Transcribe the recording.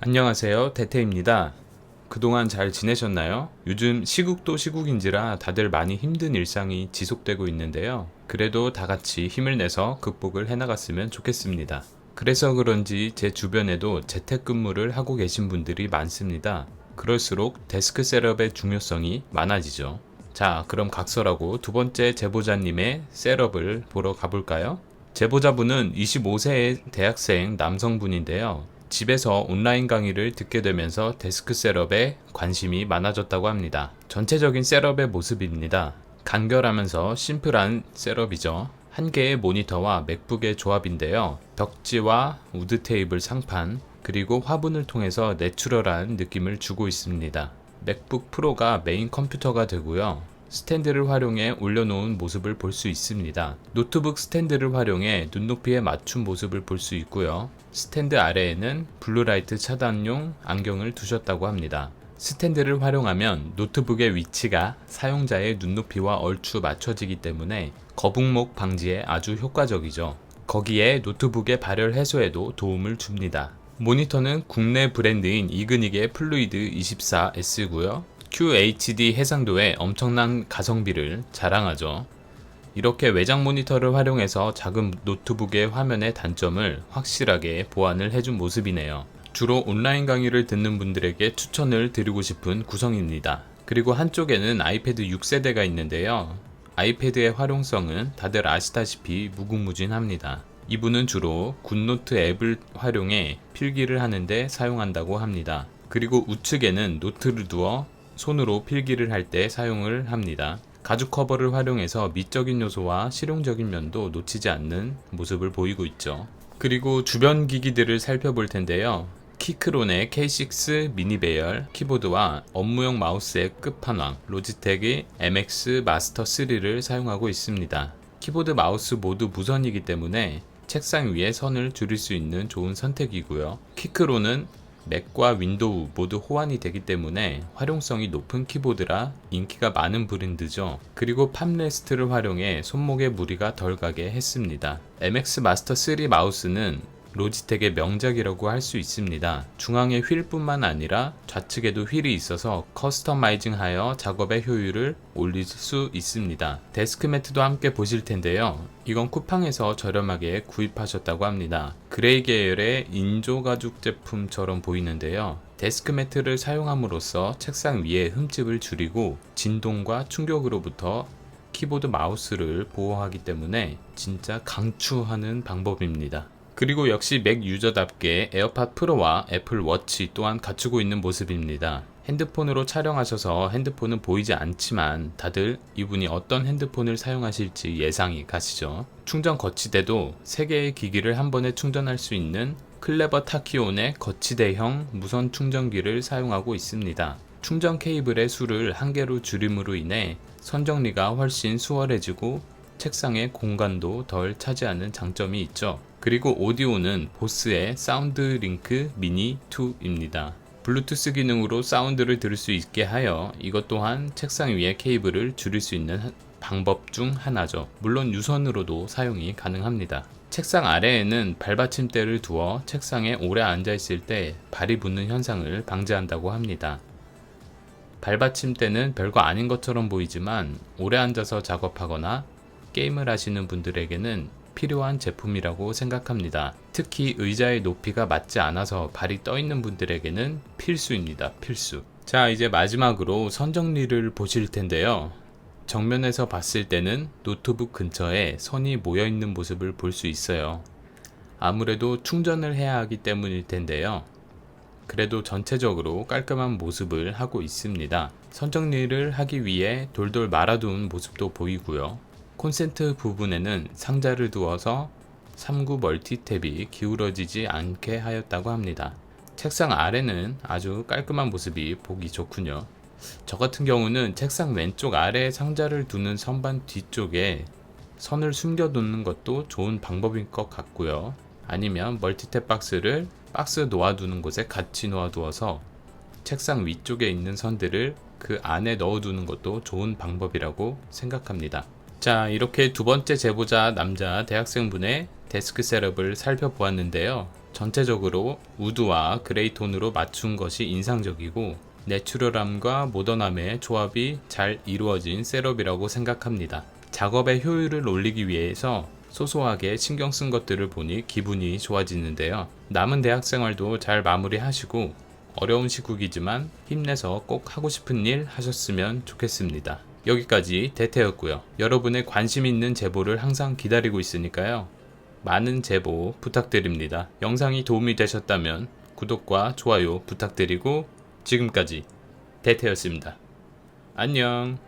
안녕하세요. 대태입니다. 그동안 잘 지내셨나요? 요즘 시국도 시국인지라 다들 많이 힘든 일상이 지속되고 있는데요. 그래도 다 같이 힘을 내서 극복을 해나갔으면 좋겠습니다. 그래서 그런지 제 주변에도 재택근무를 하고 계신 분들이 많습니다. 그럴수록 데스크 셋업의 중요성이 많아지죠. 자, 그럼 각설하고 두 번째 제보자님의 셋업을 보러 가볼까요? 제보자분은 25세의 대학생 남성분인데요. 집에서 온라인 강의를 듣게 되면서 데스크 셋업에 관심이 많아졌다고 합니다. 전체적인 셋업의 모습입니다. 간결하면서 심플한 셋업이죠. 한 개의 모니터와 맥북의 조합인데요. 벽지와 우드 테이블 상판, 그리고 화분을 통해서 내추럴한 느낌을 주고 있습니다. 맥북 프로가 메인 컴퓨터가 되고요. 스탠드를 활용해 올려놓은 모습을 볼 수 있습니다. 노트북 스탠드를 활용해 눈높이에 맞춘 모습을 볼 수 있고요. 스탠드 아래에는 블루라이트 차단용 안경을 두셨다고 합니다. 스탠드를 활용하면 노트북의 위치가 사용자의 눈높이와 얼추 맞춰지기 때문에 거북목 방지에 아주 효과적이죠. 거기에 노트북의 발열 해소에도 도움을 줍니다. 모니터는 국내 브랜드인 이그닉의 플루이드 24S고요. QHD 해상도에 엄청난 가성비를 자랑하죠. 이렇게 외장 모니터를 활용해서 작은 노트북의 화면의 단점을 확실하게 보완을 해준 모습이네요. 주로 온라인 강의를 듣는 분들에게 추천을 드리고 싶은 구성입니다. 그리고 한쪽에는 아이패드 6세대가 있는데요. 아이패드의 활용성은 다들 아시다시피 무궁무진합니다. 이분은 주로 굿노트 앱을 활용해 필기를 하는데 사용한다고 합니다. 그리고 우측에는 노트를 두어 손으로 필기를 할 때 사용을 합니다. 가죽 커버를 활용해서 미적인 요소와 실용적인 면도 놓치지 않는 모습을 보이고 있죠. 그리고 주변 기기들을 살펴볼 텐데요. 키크론의 K6 미니 배열 키보드와 업무용 마우스의 끝판왕 로지텍의 MX 마스터 3를 사용하고 있습니다. 키보드 마우스 모두 무선이기 때문에 책상 위에 선을 줄일 수 있는 좋은 선택이고요. 키크론은 맥과 윈도우 모두 호환이 되기 때문에 활용성이 높은 키보드라 인기가 많은 브랜드죠. 그리고 팜레스트를 활용해 손목에 무리가 덜 가게 했습니다. MX 마스터 3 마우스는 로지텍의 명작이라고 할 수 있습니다. 중앙에 휠뿐만 아니라 좌측에도 휠이 있어서 커스터마이징하여 작업의 효율을 올릴 수 있습니다. 데스크 매트도 함께 보실 텐데요. 이건 쿠팡에서 저렴하게 구입하셨다고 합니다. 그레이 계열의 인조 가죽 제품처럼 보이는데요. 데스크 매트를 사용함으로써 책상 위에 흠집을 줄이고 진동과 충격으로부터 키보드 마우스를 보호하기 때문에 진짜 강추하는 방법입니다. 그리고 역시 맥 유저답게 에어팟 프로와 애플 워치 또한 갖추고 있는 모습입니다. 핸드폰으로 촬영하셔서 핸드폰은 보이지 않지만 다들 이분이 어떤 핸드폰을 사용하실지 예상이 가시죠. 충전 거치대도 3개의 기기를 한 번에 충전할 수 있는 클레버 타키온의 거치대형 무선 충전기를 사용하고 있습니다. 충전 케이블의 수를 한 개로 줄임으로 인해 선정리가 훨씬 수월해지고 책상의 공간도 덜 차지하는 장점이 있죠. 그리고 오디오는 보스의 사운드 링크 미니 2입니다. 블루투스 기능으로 사운드를 들을 수 있게 하여 이것 또한 책상 위에 케이블을 줄일 수 있는 방법 중 하나죠. 물론 유선으로도 사용이 가능합니다. 책상 아래에는 발받침대를 두어 책상에 오래 앉아 있을 때 발이 붙는 현상을 방지한다고 합니다. 발받침대는 별거 아닌 것처럼 보이지만 오래 앉아서 작업하거나 게임을 하시는 분들에게는 필요한 제품이라고 생각합니다. 특히 의자의 높이가 맞지 않아서 발이 떠 있는 분들에게는 필수입니다. 필수. 자, 이제 마지막으로 선정리를 보실 텐데요. 정면에서 봤을 때는 노트북 근처에 선이 모여 있는 모습을 볼 수 있어요. 아무래도 충전을 해야 하기 때문일 텐데요. 그래도 전체적으로 깔끔한 모습을 하고 있습니다. 선정리를 하기 위해 돌돌 말아둔 모습도 보이고요. 콘센트 부분에는 상자를 두어서 3구 멀티탭이 기울어지지 않게 하였다고 합니다. 책상 아래는 아주 깔끔한 모습이 보기 좋군요. 저 같은 경우는 책상 왼쪽 아래 상자를 두는 선반 뒤쪽에 선을 숨겨두는 것도 좋은 방법일 것 같고요. 아니면 멀티탭 박스를 박스 놓아두는 곳에 같이 놓아두어서 책상 위쪽에 있는 선들을 그 안에 넣어두는 것도 좋은 방법이라고 생각합니다. 자, 이렇게 두 번째 제보자 남자 대학생분의 데스크 셋업을 살펴보았는데요. 전체적으로 우드와 그레이 톤으로 맞춘 것이 인상적이고 내추럴함과 모던함의 조합이 잘 이루어진 셋업이라고 생각합니다. 작업의 효율을 올리기 위해서 소소하게 신경 쓴 것들을 보니 기분이 좋아지는데요. 남은 대학 생활도 잘 마무리하시고 어려운 시국이지만 힘내서 꼭 하고 싶은 일 하셨으면 좋겠습니다. 여기까지 대태였고요. 여러분의 관심 있는 제보를 항상 기다리고 있으니까요. 많은 제보 부탁드립니다. 영상이 도움이 되셨다면 구독과 좋아요 부탁드리고 지금까지 대태였습니다. 안녕.